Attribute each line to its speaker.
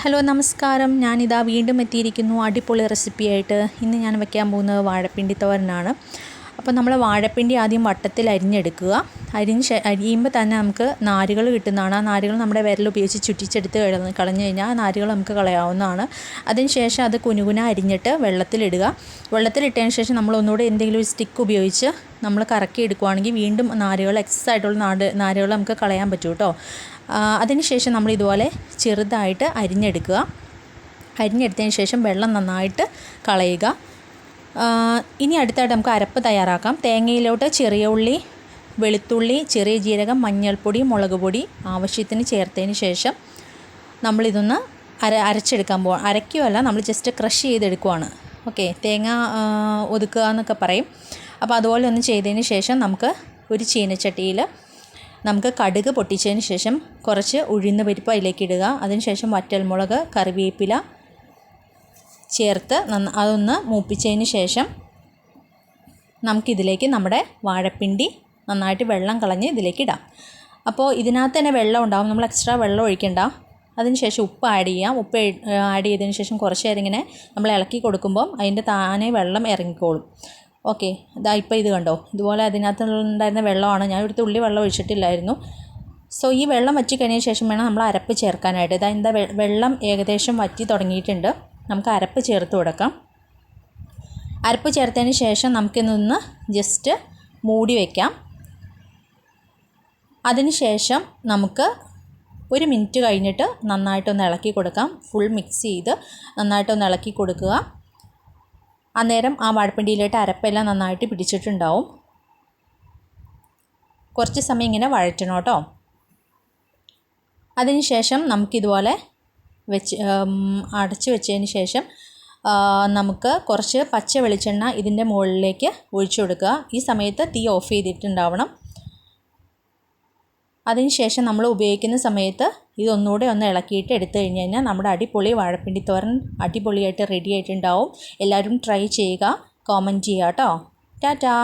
Speaker 1: Hello നമസ്കാരം. ഞാനിതാ വീണ്ടും എത്തിയിരിക്കുന്നു. അടിപൊളി റെസിപ്പിയായിട്ട് ഇന്ന് ഞാൻ വയ്ക്കാൻ പോകുന്നത് വാഴപ്പിണ്ടി തോരനാണ്. അപ്പോൾ നമ്മൾ വാഴപ്പിണ്ടി ആദ്യം വട്ടത്തിൽ അരിഞ്ഞെടുക്കുക. അരിഞ്ഞ് അരിയുമ്പോൾ തന്നെ നമുക്ക് നാരുകൾ കിട്ടുന്നതാണ്. ആ നാരുകൾ നമ്മുടെ വിരൽ ഉപയോഗിച്ച് ചുറ്റിച്ചെടുത്ത് കളഞ്ഞ് കഴിഞ്ഞാൽ ആ നാരുകൾ നമുക്ക് കളയാവുന്നതാണ്. അതിനുശേഷം അത് കുനുകുന അരിഞ്ഞിട്ട് വെള്ളത്തിലിടുക. വെള്ളത്തിലിട്ടതിന് ശേഷം നമ്മൾ ഒന്നുകൂടെ എന്തെങ്കിലും ഒരു സ്റ്റിക്ക് ഉപയോഗിച്ച് നമ്മൾ കറക്കി എടുക്കുവാണെങ്കിൽ വീണ്ടും നാരുകൾ എക്സസ് ആയിട്ടുള്ള നാട് നാരുകൾ നമുക്ക് കളയാൻ പറ്റും കേട്ടോ. അതിനുശേഷം നമ്മൾ ഇതുപോലെ ചെറുതായിട്ട് അരിഞ്ഞെടുക്കുക. അരിഞ്ഞെടുത്തതിന് ശേഷം വെള്ളം നന്നായിട്ട് കളയുക. ഇനി അടുത്തായിട്ട് നമുക്ക് അരപ്പ് തയ്യാറാക്കാം. തേങ്ങയിലോട്ട് ചെറിയ ഉള്ളി വെളുത്തുള്ളി ചെറിയ ജീരകം മഞ്ഞൾപ്പൊടി മുളക് പൊടി ആവശ്യത്തിന് ചേർത്തതിന് ശേഷം നമ്മളിതൊന്ന് അര അരച്ചെടുക്കാൻ പോവാം. അരയ്ക്കുമല്ല നമ്മൾ ജസ്റ്റ് ക്രഷ് ചെയ്തെടുക്കുവാണ്. ഓക്കെ തേങ്ങ ഒതുക്കുക എന്നൊക്കെ പറയും. അപ്പോൾ അതുപോലെ ഒന്ന് ചെയ്തതിന് ശേഷം നമുക്ക് ഒരു ചീനച്ചട്ടിയിൽ നമുക്ക് കടുക് പൊട്ടിച്ചതിന് ശേഷം കുറച്ച് ഉഴുന്ന് പരിപ്പ് അതിലേക്ക് ഇടുക. അതിനുശേഷം വറ്റൽമുളക് കറിവേപ്പില ചേർത്ത് അതൊന്ന് മൂപ്പിച്ചതിന് ശേഷം നമുക്കിതിലേക്ക് നമ്മുടെ വാഴപ്പിണ്ടി നന്നായിട്ട് വെള്ളം കളഞ്ഞ് ഇതിലേക്ക് ഇടാം. അപ്പോൾ ഇതിനകത്ത് തന്നെ വെള്ളം ഉണ്ടാവും. നമ്മൾ എക്സ്ട്രാ വെള്ളം ഒഴിക്കണ്ട. അതിനുശേഷം ഉപ്പ് ആഡ് ചെയ്യാം. ഉപ്പ് ആഡ് ചെയ്തതിന് ശേഷം കുറച്ച് നേരം ഇങ്ങനെ നമ്മൾ ഇളക്കി കൊടുക്കുമ്പം അതിന്റെ താനെ വെള്ളം ഇറങ്ങിക്കോളും. ഓക്കെ ഇതാ ഇപ്പോൾ ഇത് കണ്ടോ? ഇതുപോലെ അതിനകത്ത് ഉണ്ടായിരുന്ന വെള്ളമാണ്. ഞാൻ ഇവിടുത്തെ ഉള്ളി വെള്ളം ഒഴിച്ചിട്ടില്ലായിരുന്നു. സോ ഈ വെള്ളം വറ്റി കഴിഞ്ഞ ശേഷം വേണം നമ്മൾ അരപ്പ് ചേർക്കാനായിട്ട്. ഇതാ എന്താ വെള്ളം ഏകദേശം വറ്റി തുടങ്ങിയിട്ടുണ്ട്. നമുക്ക് അരപ്പ് ചേർത്ത് കൊടുക്കാം. അരപ്പ് ചേർത്തതിന് ശേഷം നമുക്കിതൊന്ന് ജസ്റ്റ് മൂടി വയ്ക്കാം അതിനുശേഷം നമുക്ക് ഒരു മിനിറ്റ് കഴിഞ്ഞിട്ട് നന്നായിട്ടൊന്ന് ഇളക്കി കൊടുക്കാം. ഫുൾ മിക്സ് ചെയ്ത് നന്നായിട്ടൊന്ന് ഇളക്കി കൊടുക്കുക. അന്നേരം ആ വാഴപ്പിണ്ടിയിലോട്ട് അരപ്പെല്ലാം നന്നായിട്ട് പിടിച്ചിട്ടുണ്ടാവും. കുറച്ച് സമയം ഇങ്ങനെ വഴറ്റണം കേട്ടോ. അതിനുശേഷം നമുക്കിതുപോലെ വെച്ച് അടച്ച് വെച്ചതിന് ശേഷം നമുക്ക് കുറച്ച് പച്ച വെളിച്ചെണ്ണ ഇതിന്റെ മുകളിലേക്ക് ഒഴിച്ചു കൊടുക്കുക. ഈ സമയത്ത് തീ ഓഫ് ചെയ്തിട്ടുണ്ടാവണം. അതിനുശേഷം നമ്മൾ ഉപയോഗിക്കുന്ന സമയത്ത് ഇതൊന്നുകൂടെ ഒന്ന് ഇളക്കിയിട്ട് എടുത്തു കഴിഞ്ഞ് കഴിഞ്ഞാൽ നമ്മുടെ അടിപൊളി വാഴപ്പിണ്ടി തോരൻ അടിപൊളിയായിട്ട് റെഡി ആയിട്ടുണ്ടാവും. എല്ലാവരും ട്രൈ ചെയ്യുക. കോമന്റ് ചെയ്യുക കേട്ടോ ടാറ്റാ.